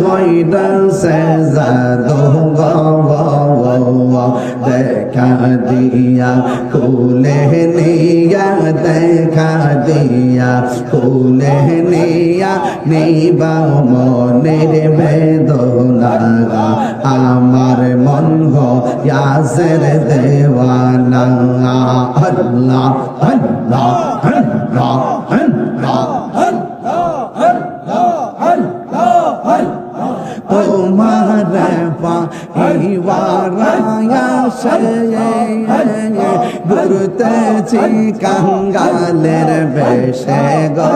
কইরছে জাদু দেখা দিয়া কুলে নিয়া, দেখা দিয়া কুলে নিয়া, নিবা মনের বেদনা আমার মন গো দেওয়ানা আল্লাহ আল্লাহ। ঘুরতেছি কাঙ্গালের বেশে গো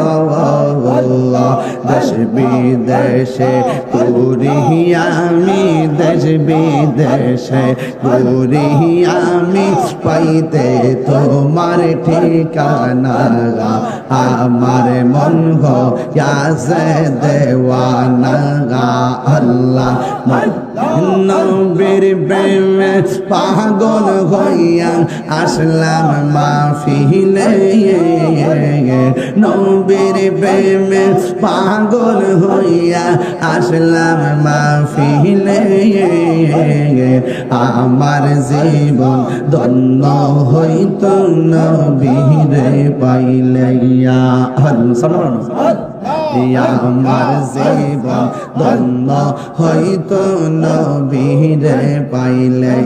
দেশ বিদেশে, পুরি আমি দেশ বিদেশে, পুরি আমি পাইতে তোমার ঠিকানা আমার মন গো দেওয়ানা আল্লাহ নবীর প্রেমে পাগল হইয়া আসলাম মাফিলে নবীর প্রেমে পাগল হইয়া আসলাম মাফিলে আমার জীবন ধন্য হইত নবীরে পাইলে। ইয়া আমার জীবন ধন্য হইতো নবীরে পাইলে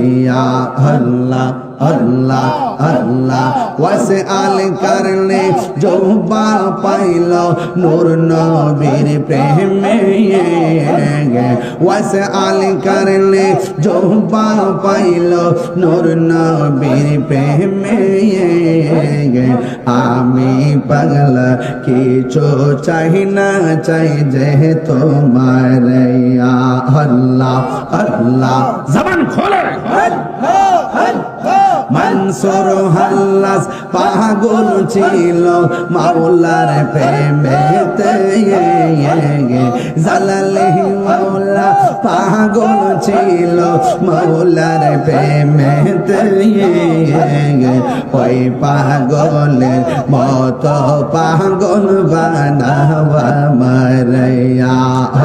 ইয়া আল্লাহ আল্লাহ আল্লাহ ওয়াসে আল করলে জোবা পাইল নূর নবীর প্রেমে ওয়াসে আল করলে জোবা পাইল নূর নবীর প্রেমে আমি পাগল কিছু চাই না চাই যে তোমার আল্লাহ আল্লাহ জবান খোলে মনসুর হাল্লাস পাগল ছিল, মাওলার প্রেমেতে জালালি মাওলা পাগল ছিল, মাওলার প্রেমেতে ওই পাগলের মত পাগল বানাবা মারিয়া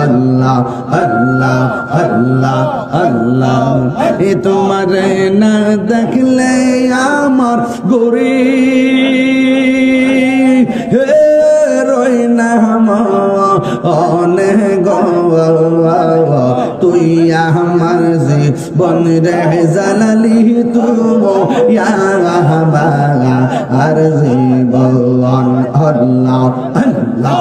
আল্লাহ আল্লাহ আল্লাহ আল্লাহ। এ তোমার না দেখলে আমার গরি হে, রই না অনেক তুই আমার জীবন রে জালালি তুমো আর জীবন আল্লাহ আল্লাহ।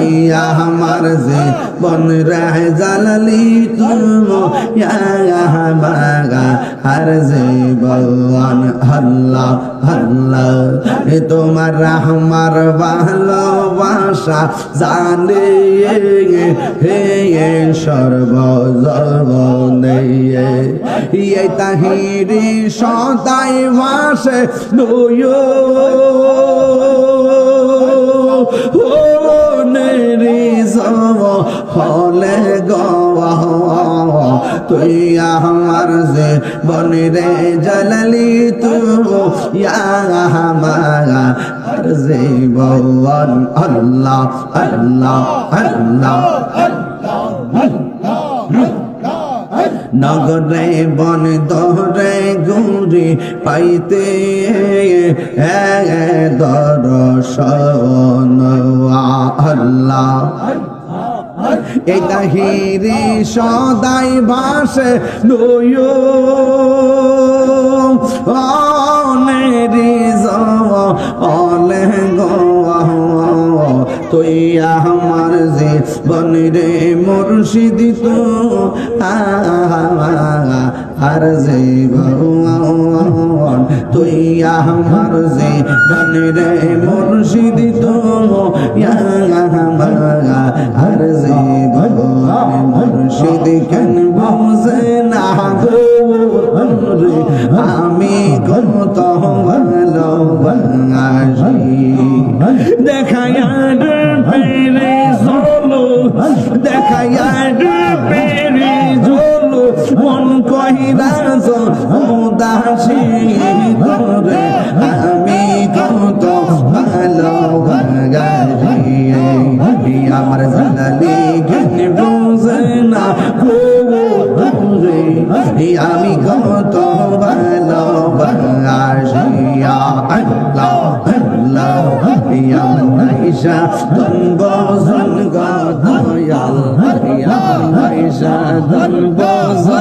তুই আমার জীবন রে জালালি তুমো আর জীবন আল্লাহ আল্লাহ এ তোমার আমার ভালোবাসা জানে হে সর্ব জবনে এই তাহিরি সদাই ভাসে নয়। তুই আমার যে বনরে জললি তু আর যে বন আল্লাহ আল্লাহ আল্লাহ, নগরে বন দরে গুরি পাইতে দর্শন, আল্লাহ এই তাহিরি সদাই ভাসে নয়। তুই আমার যে বনরে মুর্শিদ তো। আর যে তুই আমার যে বনরে মুর্শিদ আমি কত ভালোবাসি দেখায়ার পেরে চলো দেখায়ার পেরে চলো মন কহিরা উদাসী সাধন বজন গা দয়াল আমার সাধন বজন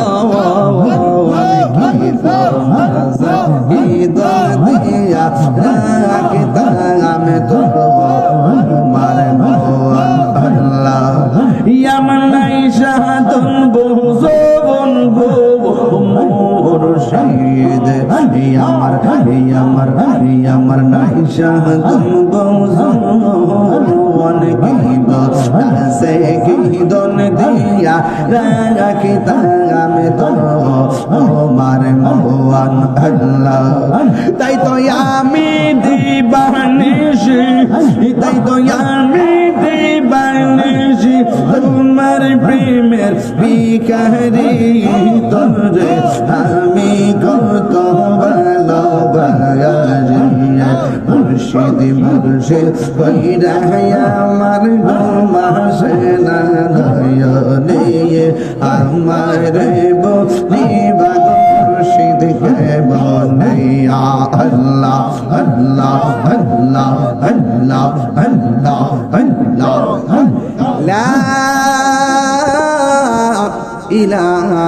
কি দিয়া আমার আমার আমার নাই সাধন বহুজন গীত সে গীতন দিয়া রাখিতা আমি তো মার মোহন আল্লাহ। তাই তো আমি দিবানিসি তাই তো আমি দিবানিসি তোমার প্রেমের বিকারি। তোরে আমি কত মুর্শিদ মুর্শিদ কইরা আমার ঘুমাসে না নয়নে আমার বলিবা মুর্শিদ কে বনিয়া আল্লাহ আল্লাহ আল্লাহ আল্লাহ আল্লাহ ইলাহা